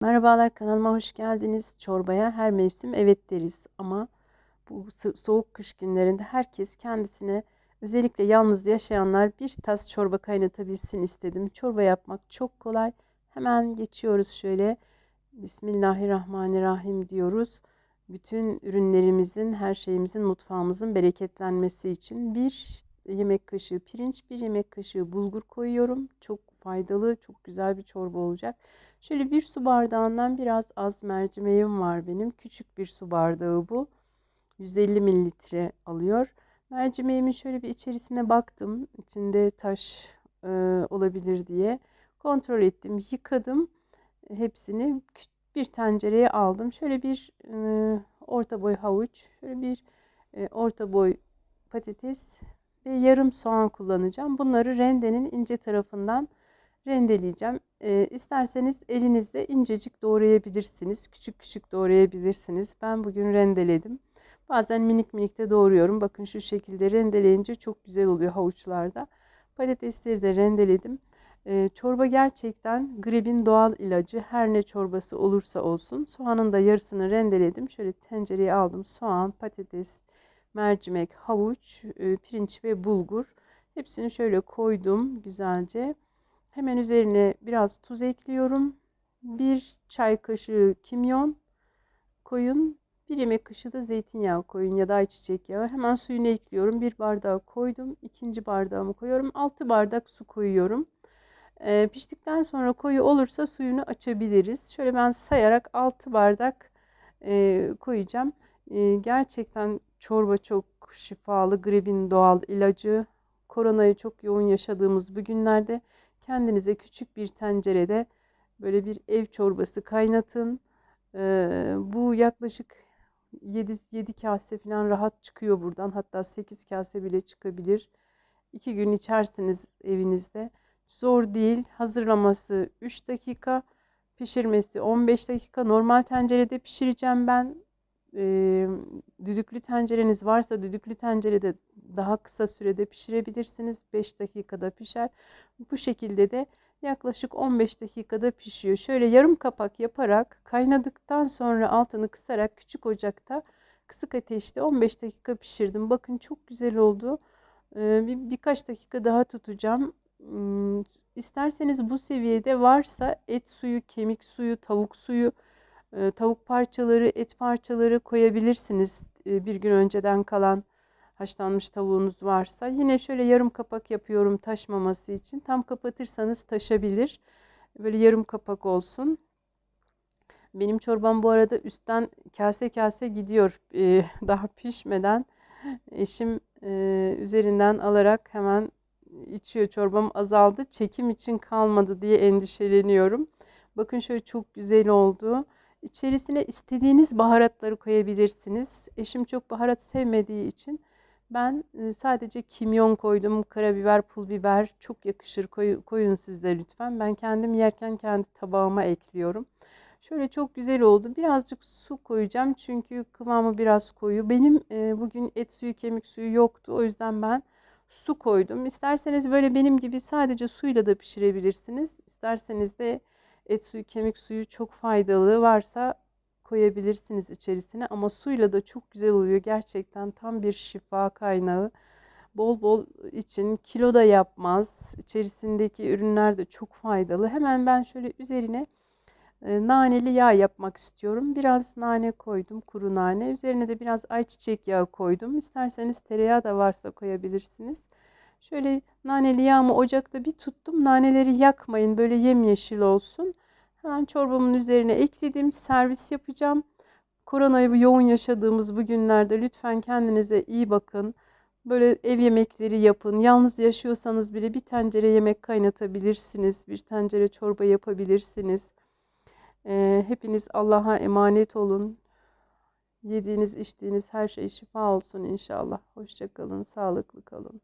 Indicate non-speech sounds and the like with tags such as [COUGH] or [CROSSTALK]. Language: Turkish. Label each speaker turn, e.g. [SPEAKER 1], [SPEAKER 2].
[SPEAKER 1] Merhabalar kanalıma hoş geldiniz. Çorbaya her mevsim evet deriz ama bu so- soğuk kış günlerinde herkes kendisine özellikle yalnız yaşayanlar bir tas çorba kaynatabilsin istedim. Çorba yapmak çok kolay. Hemen geçiyoruz şöyle. Bismillahirrahmanirrahim diyoruz. Bütün ürünlerimizin, her şeyimizin, mutfağımızın bereketlenmesi için bir yemek kaşığı pirinç, bir yemek kaşığı bulgur koyuyorum. Çok faydalı, çok güzel bir çorba olacak. Şöyle bir su bardağından biraz az mercimeğim var benim. Küçük bir su bardağı bu. 150 mililitre alıyor. Mercimeğimin şöyle bir içerisine baktım. İçinde taş e, olabilir diye. Kontrol ettim, yıkadım. Hepsini bir tencereye aldım. Şöyle bir e, orta boy havuç, şöyle bir e, orta boy patates ve yarım soğan kullanacağım. Bunları rendenin ince tarafından rendeleyeceğim. E, isterseniz elinizle incecik doğrayabilirsiniz. Küçük küçük doğrayabilirsiniz. Ben bugün rendeledim. Bazen minik minik de doğruyorum. Bakın şu şekilde rendeleyince çok güzel oluyor havuçlarda. Patatesleri de rendeledim. E, çorba gerçekten gribin doğal ilacı. Her ne çorbası olursa olsun. Soğanın da yarısını rendeledim. Şöyle tencereye aldım. Soğan, patates, mercimek, havuç, e, pirinç ve bulgur. Hepsini şöyle koydum güzelce. Hemen üzerine biraz tuz ekliyorum. Bir çay kaşığı kimyon koyun. Bir yemek kaşığı da zeytinyağı koyun ya da ayçiçek yağı. Hemen suyunu ekliyorum. Bir bardağı koydum. İkinci bardağımı koyuyorum. Altı bardak su koyuyorum. Ee, piştikten sonra koyu olursa suyunu açabiliriz. Şöyle ben sayarak 6 bardak e, koyacağım. E, gerçekten çorba çok şifalı. Gribin doğal ilacı. Koronayı çok yoğun yaşadığımız bu günlerde kendinize küçük bir tencerede böyle bir ev çorbası kaynatın. Ee, bu yaklaşık 7, 7 kase falan rahat çıkıyor buradan. Hatta 8 kase bile çıkabilir. 2 gün içersiniz evinizde. Zor değil. Hazırlaması 3 dakika. Pişirmesi 15 dakika. Normal tencerede pişireceğim ben. Ee, düdüklü tencereniz varsa düdüklü tencerede daha kısa sürede pişirebilirsiniz. 5 dakikada pişer. Bu şekilde de yaklaşık 15 dakikada pişiyor. Şöyle yarım kapak yaparak kaynadıktan sonra altını kısarak küçük ocakta kısık ateşte 15 dakika pişirdim. Bakın çok güzel oldu. Ee, bir, birkaç dakika daha tutacağım. Hmm, İsterseniz bu seviyede varsa et suyu, kemik suyu, tavuk suyu, e, tavuk parçaları, et parçaları koyabilirsiniz. E, bir gün önceden kalan haşlanmış tavuğunuz varsa. Yine şöyle yarım kapak yapıyorum taşmaması için. Tam kapatırsanız taşabilir. Böyle yarım kapak olsun. Benim çorbam bu arada üstten kase kase gidiyor. Ee, [LAUGHS] daha pişmeden eşim e, üzerinden alarak hemen içiyor. Çorbam azaldı. Çekim için kalmadı diye endişeleniyorum. Bakın şöyle çok güzel oldu. İçerisine istediğiniz baharatları koyabilirsiniz. Eşim çok baharat sevmediği için ben e, sadece kimyon koydum, karabiber, pul biber çok yakışır. Koy, koyun siz de lütfen. Ben kendim yerken kendi tabağıma ekliyorum. Şöyle çok güzel oldu. Birazcık su koyacağım çünkü kıvamı biraz koyu. Benim e, bugün et suyu, kemik suyu yoktu. O yüzden ben su koydum. İsterseniz böyle benim gibi sadece suyla da pişirebilirsiniz. İsterseniz de et suyu, kemik suyu çok faydalı varsa koyabilirsiniz içerisine ama suyla da çok güzel oluyor. Gerçekten tam bir şifa kaynağı. Bol bol için kilo da yapmaz. İçerisindeki ürünler de çok faydalı. Hemen ben şöyle üzerine e, naneli yağ yapmak istiyorum. Biraz nane koydum, kuru nane. Üzerine de biraz ayçiçek yağı koydum. İsterseniz tereyağı da varsa koyabilirsiniz. Şöyle naneli yağımı ocakta bir tuttum. Naneleri yakmayın. Böyle yemyeşil olsun. Hemen çorbamın üzerine ekledim. Servis yapacağım. Koronayı yoğun yaşadığımız bu günlerde lütfen kendinize iyi bakın. Böyle ev yemekleri yapın. Yalnız yaşıyorsanız bile bir tencere yemek kaynatabilirsiniz. Bir tencere çorba yapabilirsiniz. Ee, hepiniz Allah'a emanet olun. Yediğiniz, içtiğiniz her şey şifa olsun inşallah. Hoşçakalın, sağlıklı kalın.